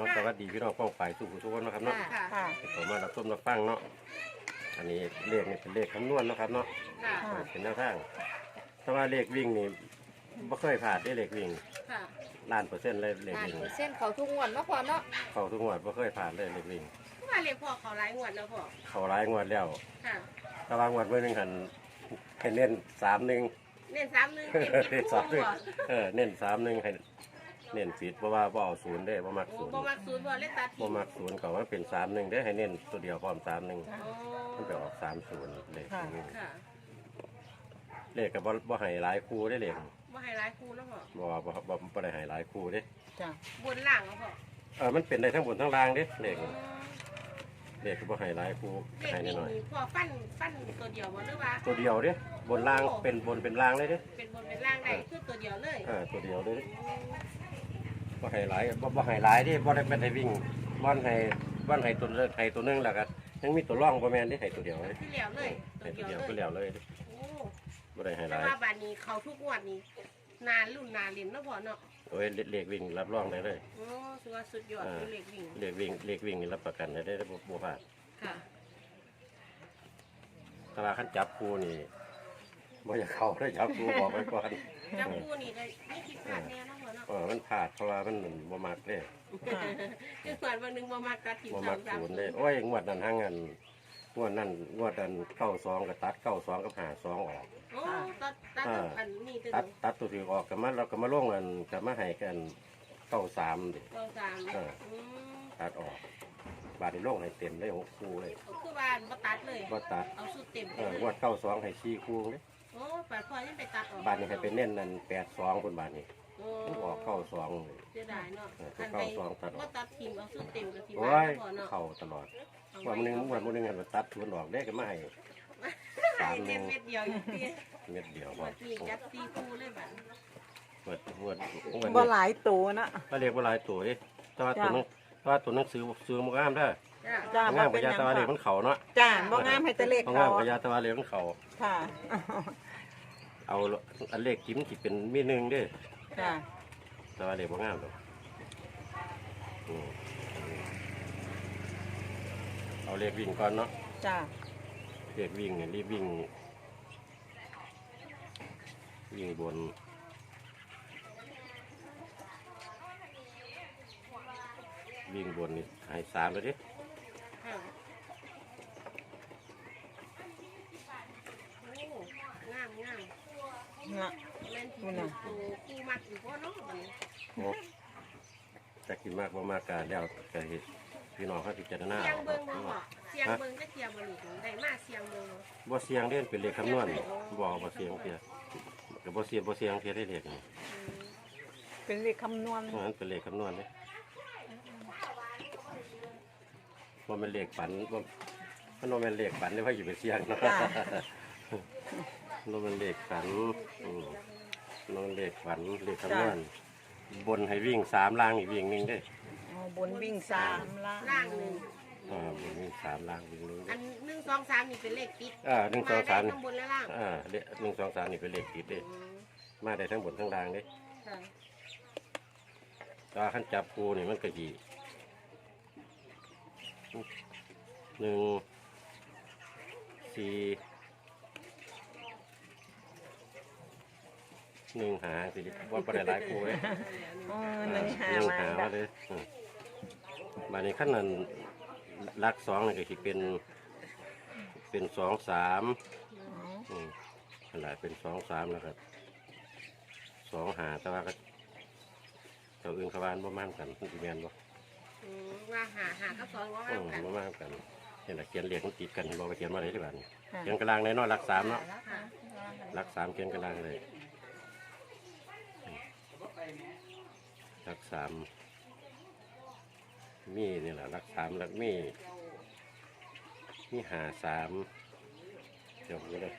เอาสวัสดีพี่น้องป้องไปทุกผู้ทุกคนนะครับเนาะค่ะ ค่ะ ผมมารับชมรับฟังเนาะ อันนี้เลขนี่เป็นเลขคำนวณเนาะครับเนาะค่ะ ค่ะ เป็นแนวทางถ้าว่าเลขวิ่งนี่ไม่เคยผ่านได้เลขวิ่งค่ะล้านเปอร์เซ็นต์เลยเลขล้านวิ่งเปอร์เซ็นต์เขาทุกงวดเนาะพ่อเนาะเข้าทุกงวดไม่เคยผ่านเลยเลขวิ่งเพราะว่าเลขพ่อเขาหลายงวดแล้วพ่อ เข้าร้ายงวดแล้วค่ะถ้าว่างวดเมื่อหนึงหันให้เน้นสามหนึ่งเน้นสามหนึ่งเน้เจ็ดนคู่สามหนึ่งพ่อเออเน้นสามหนึ่งให้ เน้นผิดเพราะว่าบ่เอาศูนย์ได้บ่มักโอ้ศูนย์บ่มักศูนย์บ่เล่นตาทีบ่มักศูนย์ก็ว่าเป็นสามหนึ่งได้ให้เน้นตัวเดียวพร้อมสามหนึ่งโอ้มันไปออกสามศูนย์เลขค่ะวิ่งค่ะเลขกับบ่บ่ให้หลายคู่ได้เลขบ่ให้หลายคู่แล้วพ่อบ่ว่าบ่บ่บ่ได้ให้หลายคู่เด้จ้ะบนล่างแล้วพ่อเออมันเป็นได้ทั้งบนทั้งล่างเด้เลขอืมเลขก็บ่ให้หลายคู่เลขให้วิ่งน้อยนี่พ่อฟันฟันตัวเดียวบ่หรือว่า ๆตัวเดียวเด้บนล่างเป็นบนเป็นล่างเลยเด้เป็นบนเป็นล่างได้คือตัวเดียวเลยเออตัวเดียวเลย บ่ให้หลายบ่บ่ให้หลายเด้บ่ได้เป็นให้วิ่งบ่ให้บ่ให้ตัวเลือกให้ตัวหนึงแล้วก็ยังมีตัวร่องบ่แม่นเด้ให้ตัวเดียวเลยที่แล้วเลยตัให้วตัวเดีเดียยววเลก็ยแล้วเลยเด้โอ้บ่ได้ให้หแต่ลายว่าบานนี้เขาทุกงวดนี้ นานรุ่นนานเล่นเนาะพ่อเนาะโอ้ยเลขวิ่งรับรองได้เลย โอ้สุดว่าสุดยอดคือเลขวิ่งเลขวิ่งเลขวิ่งนี่รับประกันได้ได้บ่บ่พลาดค่ะถ้าว่าคันจับคู่นี่ บ่อยากเข้าได้จับคู่บอกไว้ก่อนจับคู่นี่ได้ไม่คิดพลาดแน่เนาะพ่อเนาะเออมันพลาดเพราะว่ามันบ่มักเด้คือเหมือนวันหนึ่งบ่มากตัดทีมบ่สามัมกสามศูนย์เลยโอ้ยงวดนั้นหางันงวดนั้นงวดนั้นเก้าสองก็ตัดเก้าสองกับหาสองออก โอ้ตัดตัดอันนี้ตึงตัดตัดตัวที่ออกก็มาเราก็มาลงกันก็มาให้กันเก้าสามดิเราสามเอออืมตัดออก บาดนี้ลงให้เต็มได้หกคู่เลยคือว่าบ่ตัดเลยบ่ตัด เอาสุดเต็มไปเออเลยงวดเก้าสองให้สี่คู่เลย โอ้ปาดพ่อยังไปตัดออกบาดนี้ให้ไปเน้นนั่นแปดสองคนบาดนี้โอ้มันออกเก้าสองเลย เสียดายเนาะเออคันเก้าไปสองตัดออกบ่ตัดทีมเอาสุดเต็มกับทีมโอ้บ้านยพ่อเนาะเข้าตลอดวันหนึงวันหนึงหันมาตัดทุนออกได้ก็มาให้ สามเม็ดเม็ดเดียวอยู่ที่เม็ดเดียวหมพอดนี่จัดตีคู่เลยบัดงวดงวดงวดบ่นี้หลายตัวนะ ก็เรียกว่าหลายตัวดิแต่ว่าตัวนึงแต่ว่าตัวนึงซื้อซื้อมันงามได้อ จ้าจ้ามันงามบ่กเป็ว่านหยายังตะวันเหลค่ะวมันเขาเนาะจ้าบ่งามให้แตะเลขมันเขางามกว่ายาตะวันเหลวมันเขาค่ะเอาอันเลขจิ้มที่เป็นมีหนึ่งเด้อจ้าตะวันเหลวบ่งามหรอกอืมเอาเลขวิ่งก่อนเนาะจ้าเลขวิ่งเนี่ยรีบวิ่ง วิ่งบนวิ่งบนนี่ให้สามเลยดิ ค่ะโอ้งามงามน่ะเล่นที่ตัวคู่มักอยู่พ่อเนาะบัดนี้โอ้จะกินมากบ่มากกาแล้วก็เห็ดพี่น้องเขาพิจารณาเสียงเบิ่งบ่พ่อเสียงเบิ่งจะเทียมบ่ลูกได้มาเสียงเบิ่งบ่เสียงเด่นเป็นเลขคำนวณบ่บ่เสียงเพียก็บ่เสียงบ่เสียงเพียได้เลขนี่เป็นเลขคำนวณ เพราะฉะนั้นเป็นเลขคำนวณเด้ บ่แม่นเลขฝันบ่มันบ่แม่นเลขฝันเด้ว่าอยู่ไปเสียงเนาะจ้ามันบ่แม่นเลขฝันอืมมันบ่แม่นเลขฝันเลขคำนวณบนให้วิ่งสามล่างอีกวิ่งหนึงเด้อ๋อบนวิ่งสามล่างล่างหนึ่งอ่าบนวิ่งสามล่างวิ่งหนึงอัเด้ นหนึ่งสองสามนี่เป็นเลขติดอ่าหนึ่งสองสาม ได้ทั้งบนและล่างอ่าเลขหนึ่งสองสามนี่เป็นเลขติดเด้ อืมมาได้ทั้งบนทั้งล่างเด้ค่ะแตว่าขั้นจับปูนี่มันก็ดี หนึ่งสี่หนึ่งหาสิว่าประเด็นหลายปูเลยเออหนึ่งหาหนึ่งมาหาแล้ว่าวเลยอืมบานนี้ขั้นนั้นลักสองนี่ก็สิเป็น เป็นสองสามอ๋ออืมขนาดเป็นสองสามแล้วก็สองหาแต่ว่าก็เจ้าอื่นเขาบ้านบ่มั่นกันมันสิแม่นบ่อื มว่าหาหากับสองว่าอืว่ามกันบ่มั่นกันเห็นแต่เขียนเรียกมันติดกันบ่ไปเขียนมาเลยที่บ้านค่ะเขียนกระลางในน้อยรักสามเนาะค่ะรักสามเขียนกระลางเลยรักสามมีนี่แหละรักสามรักมีมีหาสามเดี๋ยวนี้เลย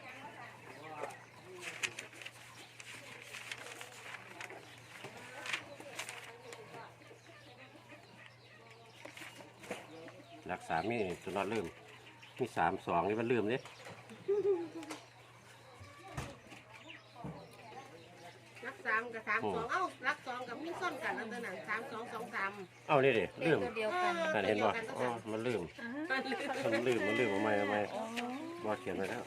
รักสามมีตัวนอดลืมมีสามสองนี่มันลืมเนี่ยรักสามกับสามสองเอ้ารักสองกับมีส้นกันแล้วตัวนั้นสามสองสองสามเอานี่ดิเลลืขมตัวเดียวกันนั่นเห็นบ่อ๋อมันลืมมันลืมมันลืมมันลืมเอาไม่เอาไม่บ่เขียนไว้แล้ว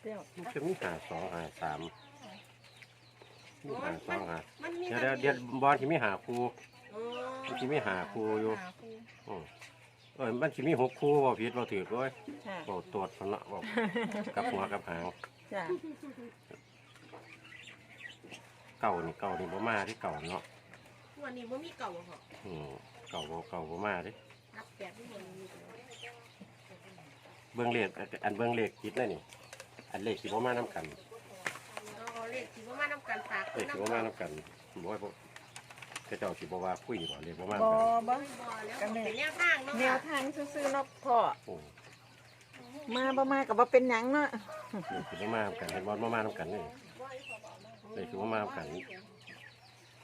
เปรี้ยว มันจะมีหาสองหาสามมีหาสองหามันมีเดี๋ยวเดี๋ยวเดี๋ยวบอลที่มีหาครูอ๋อมันที่มีหาครูอยู่หาครูอืมเออมันที่มีหกครูบ่ผิดบ่ถือด้วยค่ะบ่ตรวจพันละบ่กับหัวกับหาง จ้ะเก่านี่เก่านี่บ่มาที่เก่าเนาะวันนี้ว่ามีเก่าเหรออืมเก่าบ่เก่าบ่มาเดินับแปดที่มันมีเก่าเบิ่งเลขอันเบิ่งเลขคิดนั่นนี่ อันเลขสิบ่มานํกันเอาเลขที่ว่ามาน้ำกันฝากเลขสิบ่มานํกันบ่ว่าบ่เขาเจ้าสิบ่ว่าคุยบ่เลขบ่มาบนำอกันบ่บ่แล้วเป็นแนวทางเนาะแนวทางซื่อๆเนาะพ่อโอ้มาบ่มาก็บ่เป็นหยังเนาะเลขสิบ่มานํกันเห็นบ่บ่มานํกันนี่เลขสิบ่มานํกัน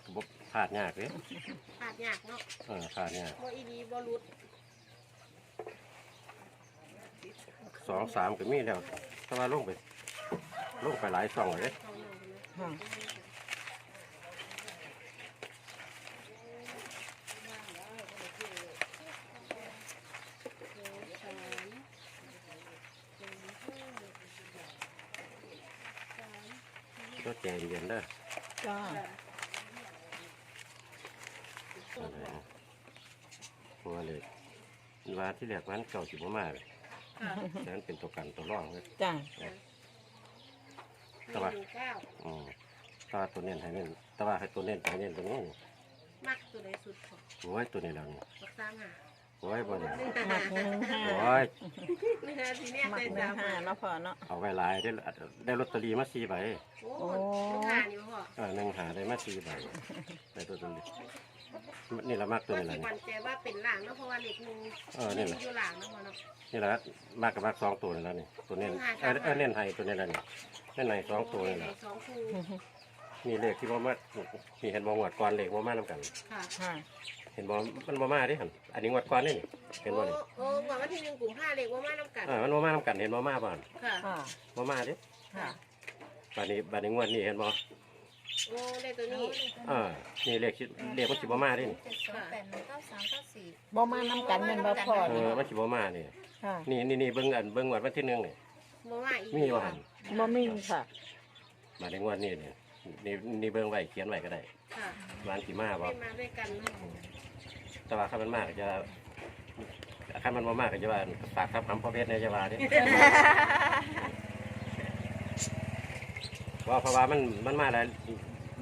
ก็บ่พลาดยากเด้ขาดยากเนาะเออพลาดยากบ่อีดีบ่รุดสองสามก็มีแล้ว แต่ว่าลงไปลงไปหลายช่องเลยเด้เขาหนึ่งเลยค่ะสามก็ใจเย็นๆเด้อจ้าอะไรนะเพราะว่าเลยว่าที่แรกมันเก่าสิบ่มาเลยค่ะฉะ นั้นเป็นตัวกันตัวรองเลยจ้าหนึ่งเก้าอืมแตว่าตัวเน้นให้เน้นแต่ว่าให้ตัวเน้นให้เน้นตัวนี้มักตัวใดสุดของโอ้ยตัวนี้แล้วนี่บักสามหาโอ้ยบ่เนี่ยหนึ่งหมักหนึ่งห้าโอ้ยหนึ่งห้าทีเนี้ยหมักใจหนึ่สางมห้าเนาะพ่อเนาะเอาไว้หลายได้ได้ลอตเตอรี่มาสี่ใบโอ้หนึ่งห้านี่พ่อเออหนึ่งหาได้มาสี่ใบได้ตัวตัวนี้ นี่ละมากตัวว่านี้ละที่นี่ มันใจว่าเป็นหลังเนาะเพราะว่าเหล็กหนึ่งเออนี่แหละ อยู่หลังเนาะพ่อเนาะ นี่ละมากกับมากสองตัวนี่แล้วนี่ตัวเน้นเออเออเน้นให้ตัวนี้แล้วนี่เน้นให้สองตัวนี่ในละสองคู่มีเลขที่บ่มามีเห็นบ่งวดก่อนเลขบ่มานํกัน ค่ะค่ะเห็นบ่มันบ่มาเดิหั่นอันนี้งวดก่อนนี่นี่เห็นบ่นี่โอ้โอ้วันที่หนึ่งกลุ่มห้าเหล็กว่ามาน้ำกันอ่ามันบ่มานํกันเห็นบ่มาบ่หั่นค่ะ ค่ะบ่มาเดิค่ะ บัดนี้บัดนี้งวดนี้เห็นบ่ โอ้ได้ตัวนี้อ่านี่เลขสิเลขมันสิบ่มาเดินี่เจ็ดสองแปดหนึ่งเก้าสามเก้าสี่บ่มานํกันแม่นบ่พ่อเอนี่อมันสิบ่มานี่ค่ะนี่นี่นี่เบิ่งอันเบิ่งงวดวันที่หนึ่งนี่มาว่าอีกมีบ่หั่นบ่มีค่ะบัดนี้งวดนี้นี่นี่นี่เบิ่งไว้เขียนไว้ก็ได้ค่ะวาอันสิมาบ่ได้มาด้วยกันเนาะแต่ว่าคันมันมาก็จะคันมันบ่มาก็จะว่าฝากทับคำพ่อเพชรในจะว่าเดิว่าเพราะว่ามันมันมาแล้ว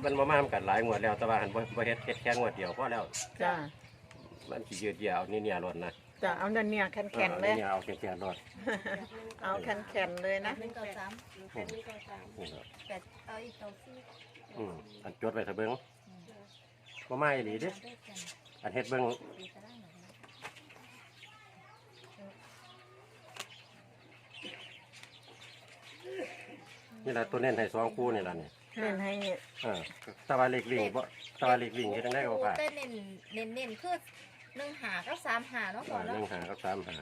มันมามาทำกันหลายงวดแล้วแต่ว่าหันบ่บ่เฮ็ดเฮ็ดแค่งวดเดียวพอแล้วจ้ามันสิยืดยาวนี่เนี่ยรถนะจ้าเอาเนียๆแข็งๆเลย นี่เอาแค่แค่รถเอาแข็งๆเลยนะ หนึ่งเก้าสามแปดหนึ่งเก้าสามนี่ล่ะแปดเอาอีกเก้าสี่อืมอันจดไว้ซะเบิ่งบ่มาอีหลีเด้ด้วยกันอันเฮ็ดเบิ่งตีตารางหน่อยนะนี่ล่ะตัวเน้นให้สองคู่นี่ล่ะนี่ เล่นให้เออแตะวันเล็กวิ่งบ่แตะวันเล็กวิ่งเฮ็ดจังได๋ก็บ่พลาดแต่เน้นเน้นเน้นคือหนึ่งหากับสามหาเนาะเอก่ออนหเนาะนึ่งหากับสามหา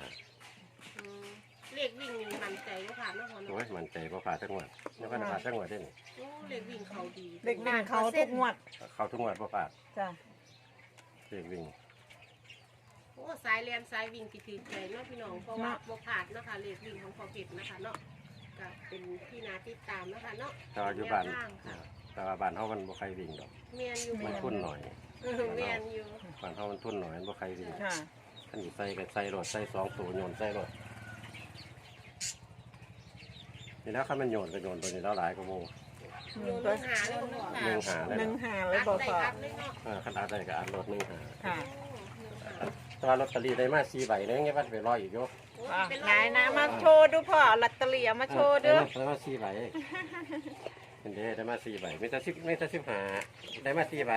อืมเลขวิ่งมันใจก็ผ่านเนาะพ่อโอ้เนาะยมันใจบ่พลาดจักงวดยังบ่ได้พลาดจักงวดเด้นี่โอ้เลขวิ่งเขาดีเด็กวิ่งเขาทุกงวดเข้าทุกงวดบ่พลาดจ้าเล็กวิ่ง โอ้สายเรียนสายวิ่งกี่ถือใจเนาะพี่น้องเพราะว่าบ่ผ่านเนาะค่ะเลขวิ่งของพอเพชรนะคะเนาะ ก็เป็นที่นาติดตามเนาะคะเนาะแต่ว่าอยู่บ้าน แวทงค่ะแต่ว่าบ้านเฮามันบ่ใครวิ่งดอก เมียนอยู่มันทุนหน่อยเออเมียนอยู่บ้านเฮามันทุนหน่อยมันบ่ใครวิ่งค่ะ ท่านอยู่ใส่กันใส่รถใส่สองตัวโยนใส่รถนี่แล้วคันมันโยนก็โยนตัวนี้แล้วหลายกว่าหมู่อยู่เนื้อหาเลยพ่อหนึ่งหาเลยหนึ่งนะหาเลยอัดบอกได้พ่ออัดเลยเนาะ เออคันอาได้ก็อันรถหนึ่งหาค่ะ แตัวาลอตเตอรี่ได้มาสี่ใบเนี่ยยังว่าไปรออีกอยู่อะไหนนะมาโชว์ดูพ่อลอตเตอรี่เอามาโชว์ดูเออได้มาสี่ใบเป็นเด้ได้มาสี่ใบไม่แต่สิบไม่แต่สิบหาได้มาสี่ใบ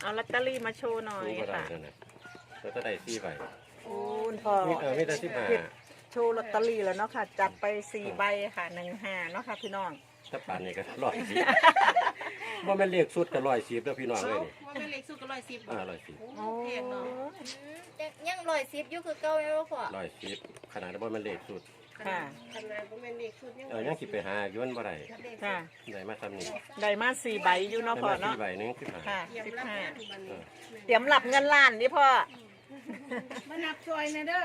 เอาลอตเตอรี่มาโชว์หน่อยรู้ก็ได้ค่ะนั่นน่ะแล้วก็ได้สี่ใบโอ้คุณพ่อมีเออมีแต่สิบหาโชว์ลอตเตอรี่แล้วเนาะค่ะ จัดไปสี่ใบค่ะหนึ่งห้าเนาะค่ะพี่น้องถ้าป่านนี้ก็รออีก สิบ่แม่นเลขสุดก็110แล้วพี่น้องเอาเอ้ยนี่ว่าเป็นเลขสุดก็ร้อยสิบอ่าโอ้แพงเนาะอืมยังยังร้อยสิบอยู่คือเก่าอยู่บ่พ่อ110 110ขนาดบ่แม่นเลขสุดขนาดขนาดว่าเป็นเลขสุดยังเออยังสิไปหาอยู่มันบ่ได้ค่ะ ได้มาซ้ำนี่ได้มาสี่ใบอยู่เนาะพ่อได้มาเนาะที่ใบหนึงคือหาค่ะเตรียมสิบรับห้างานบัดนี้เตรียมรับเงินล้านนี่พ่อมานับซอยนะเด้อ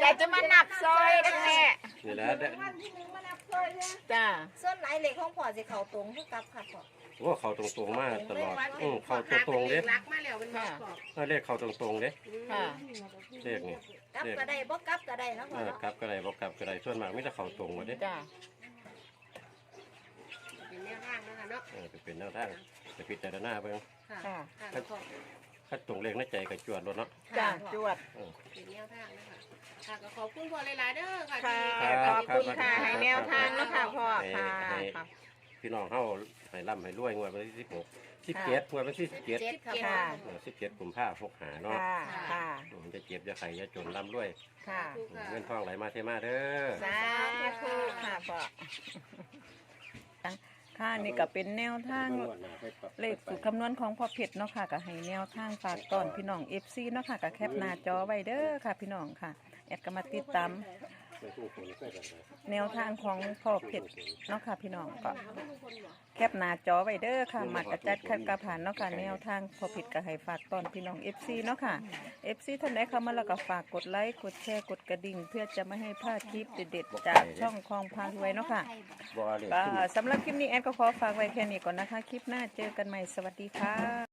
แต่จะมานับซอยนะแม่ นี่แหละได้วันที่หนึ่งมานับซอยเนี่ยจ้าส่วนหลายเลขของพ่อสิเข้าตรงคือกลับค่ะพ่อว่าเขาตรงๆมาตลอดอือเขาตรงๆเด้เด้รักมาแล้วมันบอกบอกถ้าเลขเขาตรงๆเด้ค่ะเลขนี่กลับก็ได้บ่กลับก็ได้นะพ่เอออเนาะกลับก็ได้บ่กลับก็ได้ส่วนมากมีแต่เขาตรงหมดเด้จ้าเป็นแนวทางนะคะเนาะเออจะเป็นแนวทางจะพิจารณาเบิ่งค่ะค่ะค่ะแล้วก็ถ้าตรงเลขในใจก็จวดรถเนาะจ้าจวดเออเป็นแนวทางนะคะ ค่ะก็ขอบคุณพ่อหลายๆเด้อค่ะค่ะ ที่ขอบคุณค่ะ ให้แนวทางเนาะค่ะพ่อค่ะค่ะ พี่น้องเฮาให้ร่ำให้รวยงวดวันที่16 17งวดวันที่17เจ็ดค่ะพ่อค่ะเออ17กุมภาพันธ์65เนาะค่ะค่ะมันจะเจ็บจะไข้จะจนร่ำรวยค่ะ เงินทองไหลมาเทมาเด้อ สาธุค่ะพ่อค่ะนี่ก็เป็นแนวทาง เลขสูตรคำนวณของพ่อเพชรเนาะค่ะก็ให้แนวทางฝากตอนพี่น้อง FC เนาะค่ะก็แคปหน้าจอไว้เด้อค่ะพี่น้องค่ะ แอดก็มาติดตามแนวทางของพ่อเพชรเนาะค่ะพี่น้องก็แคปหน้าจอไว้เด้อค่ะมักกระจัดคัดกระผ่านเนาะค่ะแนวทางพ่อเพชรก็ให้ฝากตอนพี่น้อง FC เนาะค่ะ FC ท่านใดเข้ามาแล้วก็ฝากกดไลค์กดแชร์กดกระดิ่ง เพื่อจะไม่ให้พลาดคลิปเด็ดๆจากช่องคลองพารวยเนาะค่ะบ่เลขก็ซุ่มสำหรับคลิปนี้แอนก็ขอฝากไว้แค่นี้ก่อนนะคะ คลิปหน้าเจอกันใหม่สวัสดีค่ะ